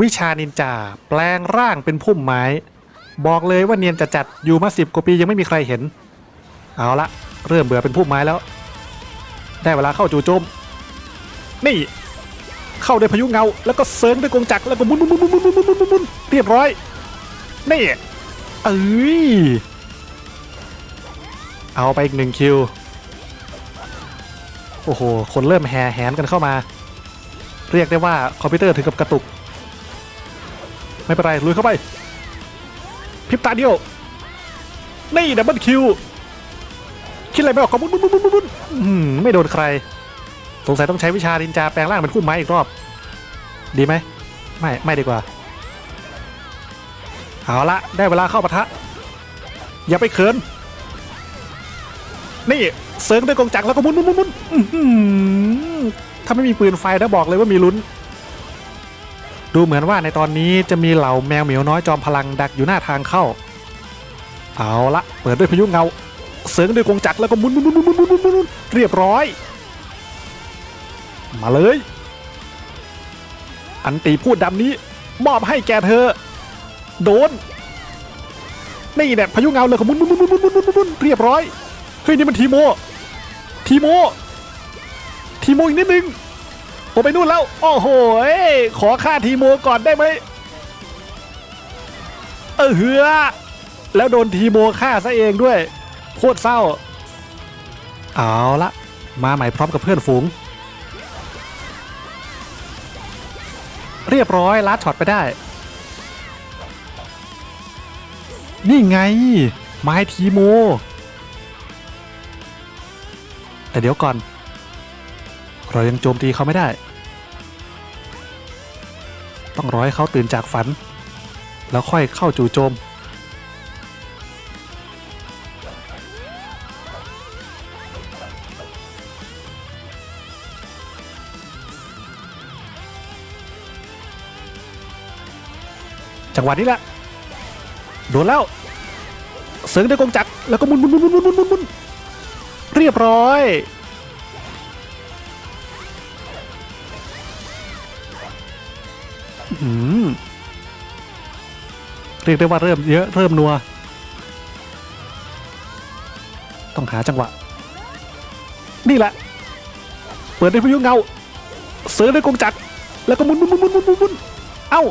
วิชานินจาแปลงร่างเป็นพุ่มไม้ บอกเลยว่าเนียนจะจัดอยู่มาสิบกว่าปียังไม่มีใครเห็น เอาละเริ่มเบื่อเป็นพุ่มไม้แล้ว ได้เวลาเข้าจู่โจม นี่ เข้าด้วยพายุเงา แล้วก็เซิร์งด้วยกงจักรแล้วก็มุนมุนมุนมุนมุนมุนมุนมุนมุนเรียบร้อย นี่เอ้ยเอาไปอีกหนึ่งคิว โอ้โห คนเริ่มแห่แหนกันเข้ามา เรียกได้ว่าคอมพิวเตอร์ถึงกับกระตุก ไม่เป็นไรลุยเข้าไปพิบตาเดียว นี่ดับเบิลคิว คิดอะไรไม่ออกขอมุนมุนมุนมุนมุนมุนไม่โดนใคร สงสัยต้องใช้วิชาดินจาแปลงร่างเป็นคู่ไม้อีกรอบ ดีไหม ไม่ ไม่ดีกว่า เอาละ ได้เวลาเข้าปะทะ อย่าไปเขิน นี่เซิร์งด้วยกองจักรแล้วก็มุนมุนมุนมุนถ้าไม่มีปืนไฟนะบอกเลยว่ามีลุ้น ดูเหมือนว่าในตอนนี้จะมีเหล่าแมวเหมียวน้อยจอมพลังดักอยู่หน้าทางเข้า เอาละเปิดด้วยพายุเงา เสริงด้วยกงจักรแล้วก็มุนมุนมุนมุนมุนมุนเรียบร้อย มาเลย อันตีพูดดำนี้ มอบให้แกเธอ โดน นี่แหละพายุเงาเลยขมุนมุนมุนมุนมุนมุนมุนเรียบร้อยเฮ้ยนี่มันทีโม ทีโม ทีโมอีกนิดนึง โอไปนู่นแล้ว โอ้โหยขอค่าทีโมก่อนได้ไหมเออเหือแล้วโดนทีโมฆ่าซะเองด้วยโคตรเศร้า เอาละมาใหม่พร้อมกับเพื่อนฝูง เรียบร้อยลัดช็อตไปได้ นี่ไง ไม้ทีโม แต่เดี๋ยวก่อน เรายังโจมตีเขาไม่ได้ ต้องรอให้เขาตื่นจากฝัน แล้วค่อยเข้าจู่โจม จังหวะนี้แหละ โดนแล้ว เสริงด้วยกงจักรแล้วก็มุนมุนมุนมุนมุนมุนมุนเรียบร้อย เรียกได้ว่าเริ่มเยอะเริ่มนัว ต้องหาจังหวะ นี่แหละ เปิดด้วยพายุเงา เสือด้วยกงจักรแล้วก็มุนมุนมุนมุนมุนมุนมุนเอ้า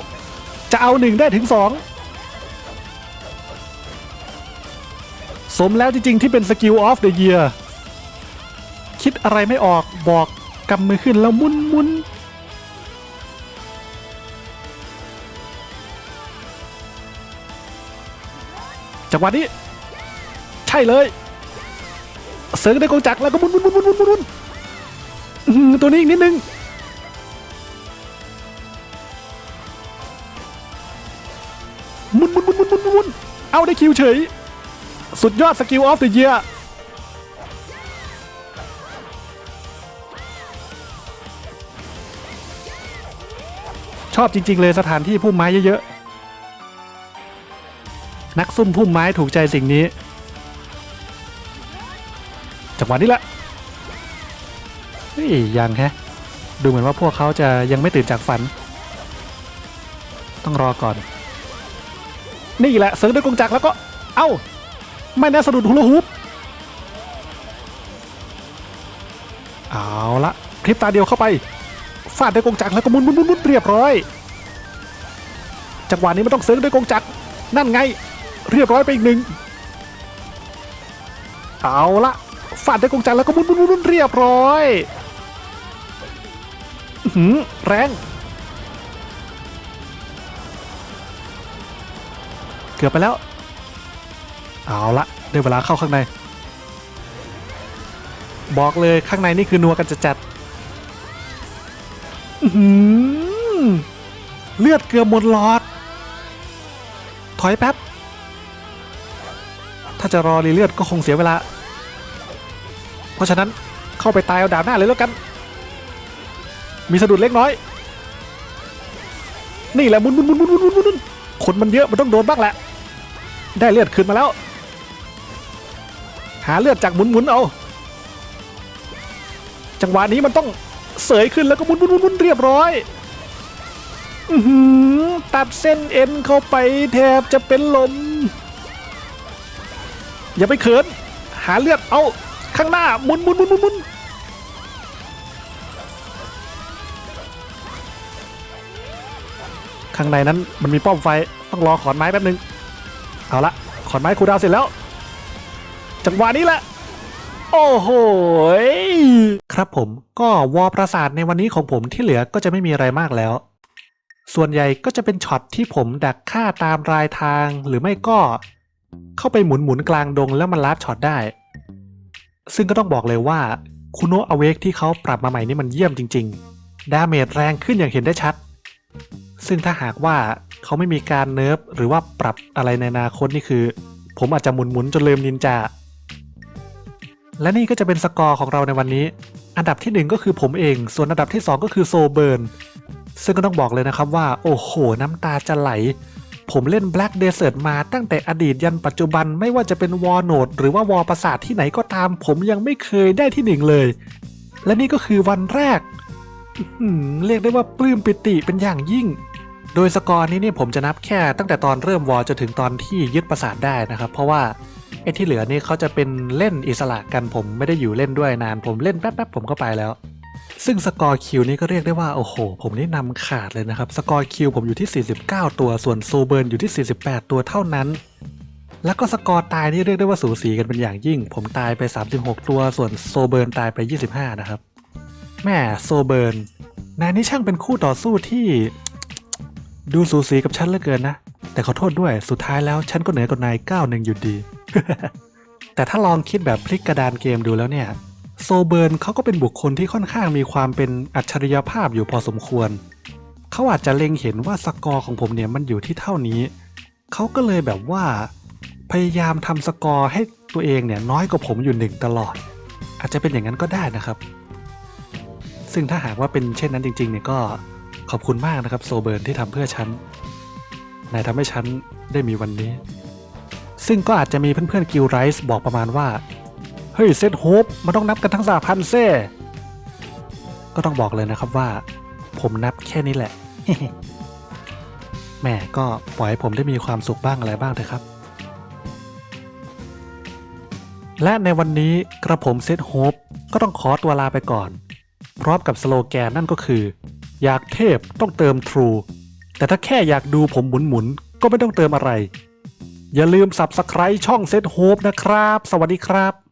จะเอาหนึ่งได้ถึงสองสมแล้วจริง ๆ ที่เป็นสกิลออฟเดอะเยียร์คิดอะไรไม่ออกบอกกำมือขึ้นแล้วมุนมุน จังหวะนี้ ใช่เลยเสริงได้กองจักรแล้วก็หมุนหมุนหมุนหมุนหมุนหมุนตัวนี้อีกนิดนึงมุนมุนมุนมุนมุนมุนเอาได้คิวเฉย สุดยอดสกิลออฟเดอะเยียชอบจริง ๆ เลยสถานที่พุ่มไม้เยอะ ๆ นักซุ่มพุ่มไม้ถูกใจสิ่งนี้ จังหวะนี้แหละเฮ้ยยังแฮะ ดูเหมือนว่าพวกเขาจะยังไม่ตื่นจากฝัน ต้องรอก่อน นี่แหละเสริงด้วยกงจักรแล้วก็ เอ้า ไม่น่าสะดุดฮูลาฮูปเอาละพริบตาเดียวเข้าไป ฟาดด้วยกงจักรแล้วก็มุนมุนมุนมุนเรียบร้อย จังหวะนี้มันต้องเสริงด้วยกงจักรนั่นไง เรียบร้อยไปอีกหนึ่งเอาละฟาดด้วยกงจักรแล้วก็มุนมุนมุนเรียบร้อยหือแรงเกือบไปแล้ว เอาละได้เวลาเข้าข้างใน บอกเลยข้างในนี่คือนัวกันจะจัดหือเลือดเกือบหมดหลอด ถอยแป๊บ ถ้าจะรอรีเลือดก็คงเสียเวลา เพราะฉะนั้นเข้าไปตายเอาดาบหน้าเลยแล้วกัน มีสะดุดเล็กน้อย นี่แหละมุนมุนมุนมุนมุนมุนมุนคนมันเยอะมันต้องโดนบ้างแหละ ได้เลือดคืนมาแล้ว หาเลือดจากหมุนหมุนเอา จังหวะนี้มันต้องเสยขึ้นแล้วก็มุนมุนมุนมุนเรียบร้อยอือหือตัดเส้นเอ็นเข้าไปแทบจะเป็นลม อย่าไปเขิน หาเลือด เอาข้างหน้าหมุนหมุนหมุนหมุนมุนข้างในนั้นมันมีป้อมไฟต้องรอขอนไม้แป๊บนึง เอาละขอนไม้ครูดาวเสร็จแล้ว จังหวะนี้แหละ โอ้โหครับผมก็วอประสาทในวันนี้ของผมที่เหลือก็จะไม่มีอะไรมากแล้ว ส่วนใหญ่ก็จะเป็นช็อตที่ผมดักฆ่าตามรายทางหรือไม่ก็ เข้าไปหมุนหมุนกลางดงแล้วมันลัดช็อตได้ ซึ่งก็ต้องบอกเลยว่าคุโนะอเวกที่เขาปรับมาใหม่นี่มันเยี่ยมจริง ๆ ดาเมจแรงขึ้นอย่างเห็นได้ชัด ซึ่งถ้าหากว่าเขาไม่มีการเนิร์ฟหรือว่าปรับอะไรในอนาคตนี่คือ ผมอาจจะหมุนหมุนจนลืมนินจา และนี่ก็จะเป็นสกอร์ของเราในวันนี้ อันดับที่หนึ่งก็คือผมเอง ส่วนอันดับที่สองก็คือโซเบิร์นซึ่งก็ต้องบอกเลยนะครับว่า โอ้โห น้ำตาจะไหล ผมเล่น Black Desert มาตั้งแต่อดีตยันปัจจุบันไม่ว่าจะเป็นวอร์โนดหรือว่าวอร์ประสาทที่ไหนก็ตาม ผมยังไม่เคยได้ที่หนึ่งเลย และนี่ก็คือวันแรกเรียกได้ว่าปลื้มปิติเป็นอย่างยิ่ง โดยสกอร์นี้เนี่ยผมจะนับแค่ตั้งแต่ตอนเริ่มวอร์จนถึงตอนที่ยึดประสาทได้นะครับ เพราะว่าไอ้ที่เหลือนี่เขาจะเป็นเล่นอิสระกันผมไม่ได้อยู่เล่นด้วยนาน ผมเล่นแป๊บๆผมก็ไปแล้ว ซึ่งสกอร์คิวนี้ก็เรียกได้ว่า โอ้โห ผมนี่นำขาดเลยนะครับ สกอร์คิวผมอยู่ที่ 49 ตัว ส่วนโซเบิร์นอยู่ที่ 48 ตัวเท่านั้น แล้วก็สกอร์ตายนี่เรียกได้ว่าสูสีกันเป็นอย่างยิ่ง ผมตายไป 36 ตัว ส่วนโซเบิร์นตายไป 25 นะครับ แม่โซเบิร์นนายนี่ช่างเป็นคู่ต่อสู้ที่ ดูสูสีกับฉันเหลือเกินนะ แต่ขอโทษด้วย สุดท้ายแล้วฉันก็เหนือกว่านายก้าวหนึ่งอยู่ดี แต่ถ้าลองคิดแบบพลิกกระดานเกมดูแล้วเนี่ย โซเบิร์นเขาก็เป็นบุคคลที่ค่อนข้างมีความเป็นอัจฉริยภาพอยู่พอสมควร เขาอาจจะเล็งเห็นว่าสกอร์ของผมเนี่ยมันอยู่ที่เท่านี้ เขาก็เลยแบบว่า พยายามทำสกอร์ให้ตัวเองเนี่ยน้อยกว่าผมอยู่หนึ่งตลอด อาจจะเป็นอย่างนั้นก็ได้นะครับ ซึ่งถ้าหากว่าเป็นเช่นนั้นจริงๆเนี่ยก็ขอบคุณมากนะครับโซเบิร์นที่ทำเพื่อฉันนายทำให้ฉันได้มีวันนี้ ซึ่งก็อาจจะมีเพื่อนๆกิลไรส์บอกประมาณว่า ฮ้ยเซตโฮปมันต้องนับกันทั้งสาพันเซ่ก็ต้องบอกเลยนะครับว่า ผมนับแค่นี้แหละแหม่ก็ปล่อยให้ผมได้มีความสุขบ้างอะไรบ้างเถอะครับ และในวันนี้กระผมเซตโฮปก็ต้องขอตัวลาไปก่อน พร้อมกับสโลแกนนั่นก็คือ อยากเทพต้องเติม True แต่ถ้าแค่อยากดูผมหมุนๆก็ไม่ต้องเติมอะไร อย่าลืม Subscribe ช่องเซตโฮปนะครับ สวัสดีครับ